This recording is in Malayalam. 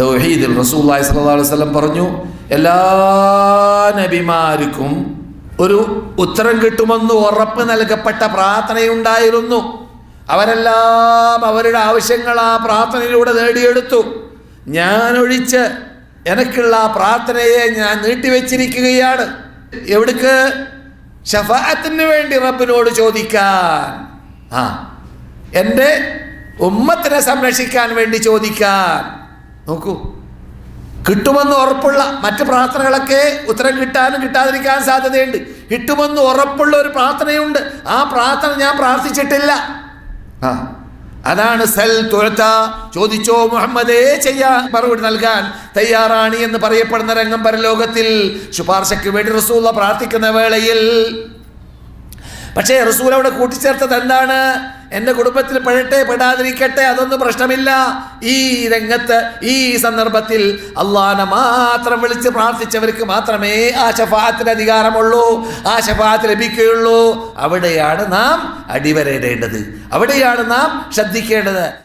തൗഹീദിൽ സ്വല്ലല്ലാഹു അലൈഹി പറഞ്ഞു എല്ലാ നബിമാർക്കും ഒരു ഉത്തരം കിട്ടുമെന്ന് ഉറപ്പ് നൽകപ്പെട്ട പ്രാർത്ഥനയുണ്ടായിരുന്നു. അവരെല്ലാം അവരുടെ ആവശ്യങ്ങൾ ആ പ്രാർത്ഥനയിലൂടെ നേടിയെടുത്തു. ഞാനൊഴിച്ച് എനിക്കുള്ള ആ പ്രാർത്ഥനയെ ഞാൻ നീട്ടിവെച്ചിരിക്കുകയാണ്. എവിടേക്ക്? ഷഫാത്തിന് വേണ്ടി റബ്ബിനോട് ചോദിക്കാൻ. ആ എന്റെ ഉമ്മത്തിനെ സംരക്ഷിക്കാൻ വേണ്ടി ചോദിക്കാൻ. നോക്കൂ. കിട്ടുമെന്ന് ഉറപ്പുള്ള മറ്റ് പ്രാർത്ഥനകളൊക്കെ ഉത്തരം കിട്ടാനും കിട്ടാതിരിക്കാൻ സാധ്യതയുണ്ട്. കിട്ടുമെന്ന് ഉറപ്പുള്ള ഒരു പ്രാർത്ഥനയുണ്ട്. ആ പ്രാർത്ഥന ഞാൻ പ്രാർത്ഥിച്ചിട്ടില്ല. ആ അതാണ് സൽ തുഴത്ത ചോദിച്ചോ മുഹമ്മദേ ചെയ്യാൻ മറുപടി നൽകാൻ തയ്യാറാണി എന്ന് പറയപ്പെടുന്ന രംഗം പരലോകത്തിൽ. ശുപാർശയ്ക്ക് വേണ്ടി റസൂള്ള പ്രാർത്ഥിക്കുന്ന വേളയിൽ. പക്ഷേ റസൂൽ അവിടെ കൂട്ടിച്ചേർത്തത് എന്താണ്? എന്റെ കുടുംബത്തിൽ പെടട്ടെ പെടാതിരിക്കട്ടെ അതൊന്നും പ്രശ്നമില്ല. ഈ രംഗത്ത് ഈ സന്ദർഭത്തിൽ അള്ളാഹനെ മാത്രം വിളിച്ച് പ്രാർത്ഥിച്ചവർക്ക് മാത്രമേ ആ ശഫാത്തിന് അധികാരമുള്ളൂ ആ ശഫാത്ത് ലഭിക്കുകയുള്ളൂ. അവിടെയാണ് നാം അടിവരയിടേണ്ടത്. അവിടെയാണ് നാം ശ്രദ്ധിക്കേണ്ടത്.